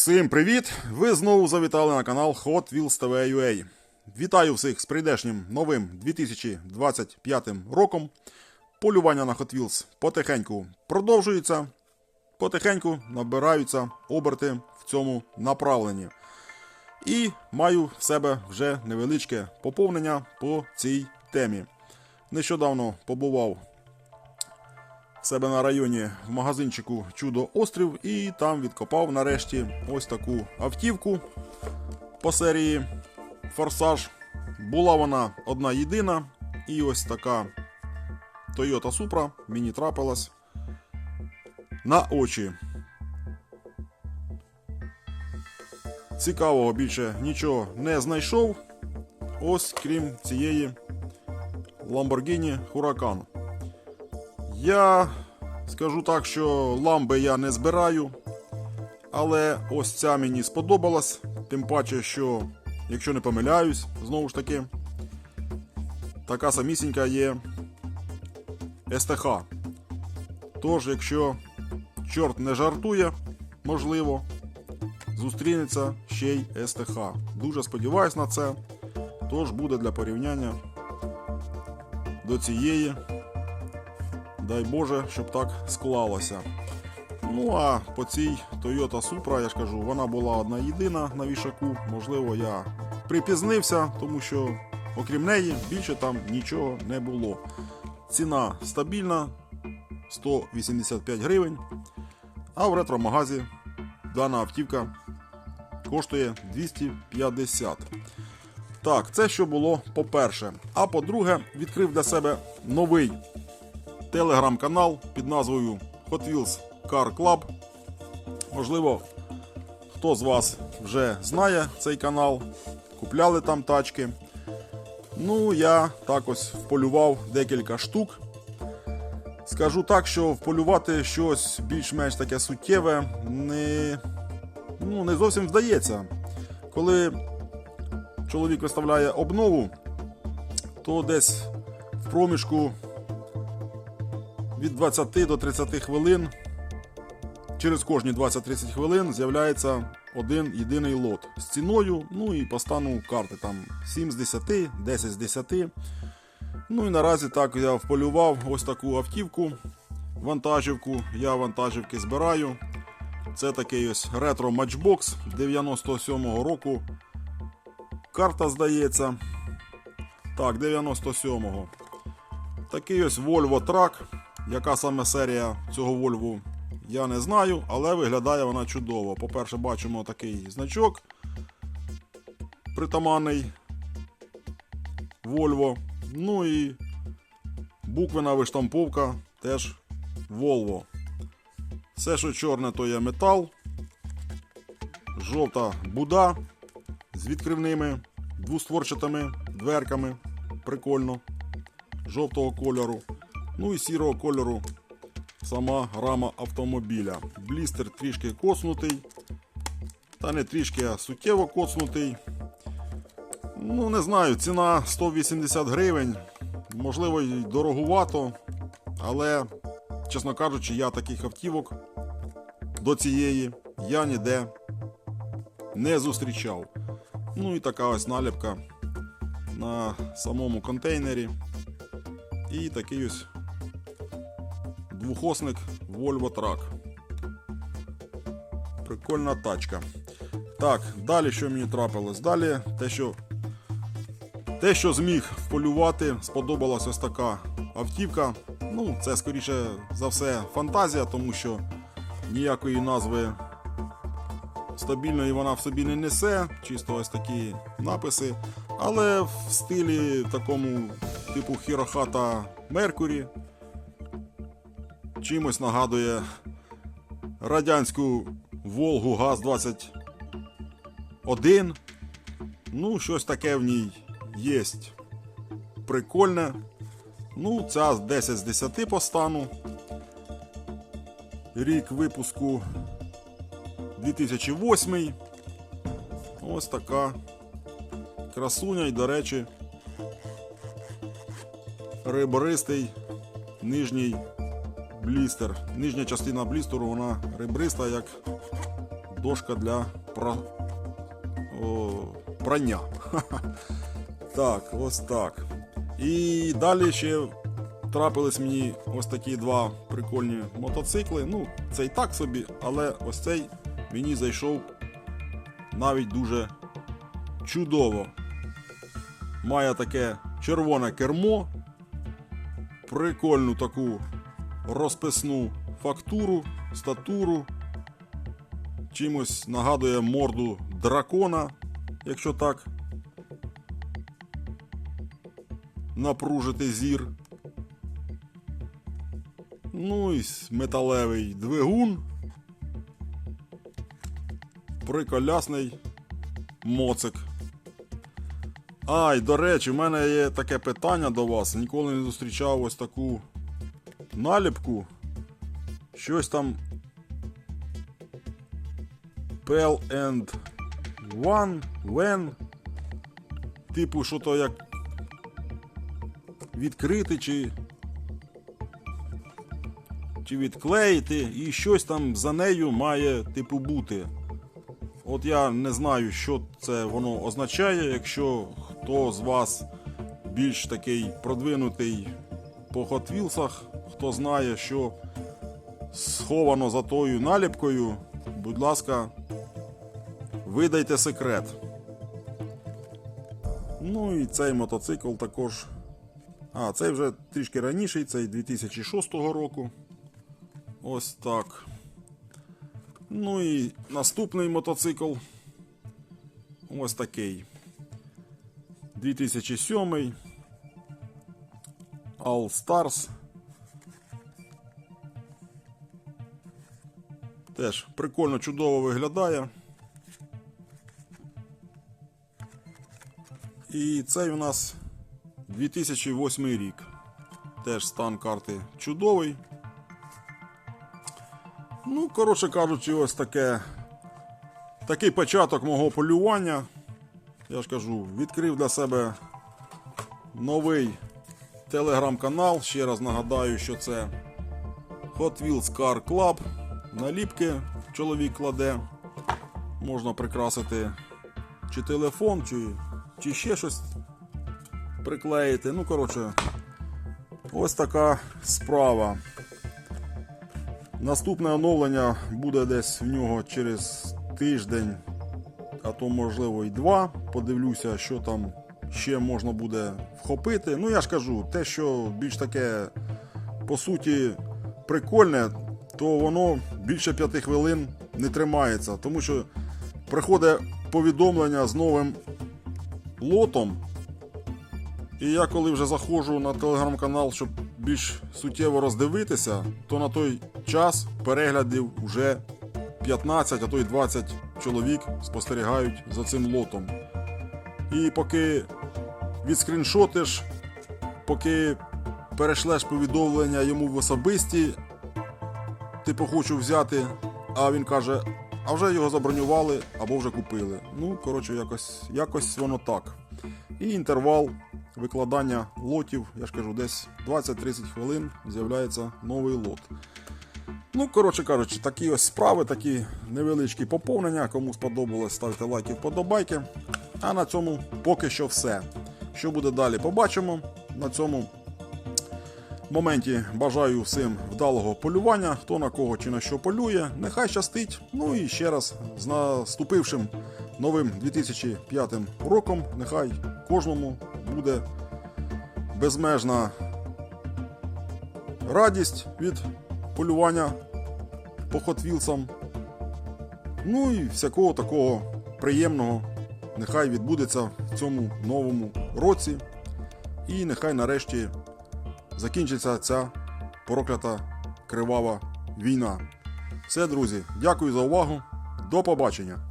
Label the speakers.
Speaker 1: Всім привіт! Ви знову завітали на канал Hot Wheels TV UA. Вітаю всіх з прийдешнім новим 2025 роком. Полювання на Hot Wheels потихеньку продовжується. Потихеньку набираються оберти в цьому направленні. І маю в себе вже невеличке поповнення по цій темі. Нещодавно побував в себе на районі в магазинчику Чудо Острів і там відкопав нарешті ось таку автівку по серії Форсаж. Була вона одна єдина, і ось така Toyota Supra мені трапилась на очі. Цікавого більше нічого не знайшов. Ось крім цієї Lamborghini Huracan. Я скажу так, що ламби я не збираю, але ось ця мені сподобалась. Тим паче, що, якщо не помиляюсь, знову ж таки, така самісінька є СТХ. Тож, якщо чорт не жартує, можливо, зустрінеться ще й СТХ. Дуже сподіваюсь на це. Тож буде для порівняння до цієї. Дай Боже, щоб так склалося. Ну а по цій Toyota Supra, я ж кажу, вона була одна єдина на вішаку. Можливо, я припізнився, тому що, окрім неї, більше там нічого не було. Ціна стабільна 185 гривень. А в ретромагазі дана автівка коштує 250. Так, це що було по-перше. А по-друге, відкрив для себе новий телеграм-канал під назвою Hot Wheels Car Club. Можливо, хто з вас вже знає цей канал, купляли там тачки. Ну, я так ось вполював декілька штук. Скажу так, що вполювати щось більш-менш таке суттєве не, ну, не зовсім вдається. Коли чоловік виставляє обнову, то десь в проміжку від 20 до 30 хвилин. Через кожні 20-30 хвилин з'являється один єдиний лот з ціною, ну і по стану карти там 7 з 10, 10 з 10. Ну і наразі так я вполював ось таку автівку, вантажівку. Я вантажівки збираю. Це такий ось ретро матчбокс 97-го року. Карта здається. Так, 97-го. Такий ось Volvo Truck. Яка саме серія цього Volvo, я не знаю, але виглядає вона чудово. По-перше, бачимо такий значок притаманний Volvo. Ну і буквена виштамповка теж Volvo. Все, що чорне, то є метал. Жовта буда з відкривними двустворчатими дверками. Прикольно. Жовтого кольору. Ну і сірого кольору сама рама автомобіля. Блістер трішки коцнутий. Та не трішки, а суттєво коцнутий. Ну, не знаю, ціна 180 гривень. Можливо, і дорогувато. Але, чесно кажучи, я таких автівок до цієї я ніде не зустрічав. Ну і така ось наліпка на самому контейнері. І такий ось двохосник Volvo Truck. Прикольна тачка. Так, далі що мені трапилось? Далі те, що те, що зміг вполювати, сподобалась ось така автівка. Ну, це скоріше за все фантазія, тому що ніякої назви стабільної вона в собі не несе, чисто ось такі написи. Але в стилі такому типу Хірохата Меркурі чимось нагадує радянську Волгу ГАЗ-21. Ну, щось таке в ній є прикольне. Ну, ця 10 з 10 по стану. Рік випуску 2008. Ось така красуня і, до речі, ребристий нижній блістер. Нижня частина блістеру вона ребриста, як дошка для пра... О, прання. Так, ось так. І далі ще трапились мені ось такі два прикольні мотоцикли. Ну, цей так собі, але ось цей мені зайшов навіть дуже чудово. Має таке червоне кермо, прикольну таку розписну фактуру, статуру. Чимось нагадує морду дракона, якщо так напружити зір. Ну і металевий двигун. Приколясний моцик. Ай, до речі, в мене є таке питання до вас. Ніколи не зустрічав ось таку наліпку. Щось там. Pell and One, When. Типу, що то як відкрити чи. Чи відклеїти, і щось там за нею має типу бути. От я не знаю, що це воно означає. Якщо хто з вас більш такий продвинутий по Wheels'ах, хто знає, що сховано за тою наліпкою, будь ласка, видайте секрет. Ну і цей мотоцикл також. А, цей вже трішки раніший, цей 2006 року. Ось так. Ну і наступний мотоцикл. Ось такий. 2007. All Stars. Теж прикольно чудово виглядає. І цей у нас 2008 рік. Теж стан карти чудовий. Ну, коротше кажучи, ось таке. Такий початок мого полювання. Я ж кажу, відкрив для себе новий телеграм-канал. Ще раз нагадаю, що це Hot Wheels Car Club. Наліпки чоловік кладе. Можна прикрасити чи телефон, чи, чи ще щось приклеїти. Ну, коротше, ось така справа. Наступне оновлення буде десь в нього через тиждень, а то можливо і два. Подивлюся, що там ще можна буде вхопити. Ну я ж кажу, те, що більш таке по суті прикольне, то воно більше п'яти хвилин не тримається. Тому що приходить повідомлення з новим лотом. І я коли вже заходжу на телеграм-канал, щоб більш суттєво роздивитися, то на той час переглядів вже 15, а то й 20 чоловік спостерігають за цим лотом. І поки відскріншотиш, поки перешлеш повідомлення йому в особисті, типу хочу взяти, а він каже, а вже його забронювали або вже купили. Ну, коротше, якось, якось воно так. І інтервал викладання лотів, я ж кажу, десь 20-30 хвилин з'являється новий лот. Ну, коротше кажучи, такі ось справи, такі невеличкі поповнення. Кому сподобалось, ставте лайки, вподобайки. А на цьому поки що все. Що буде далі, побачимо. На цьому моменті бажаю всім вдалого полювання, хто на кого чи на що полює. Нехай щастить. Ну і ще раз з наступившим новим 2005 роком. Нехай кожному буде безмежна радість від полювання по Wheels'ам. Ну і всякого такого приємного нехай відбудеться в цьому новому році. І нехай нарешті закінчиться ця проклята кривава війна. Все, друзі, дякую за увагу. До побачення!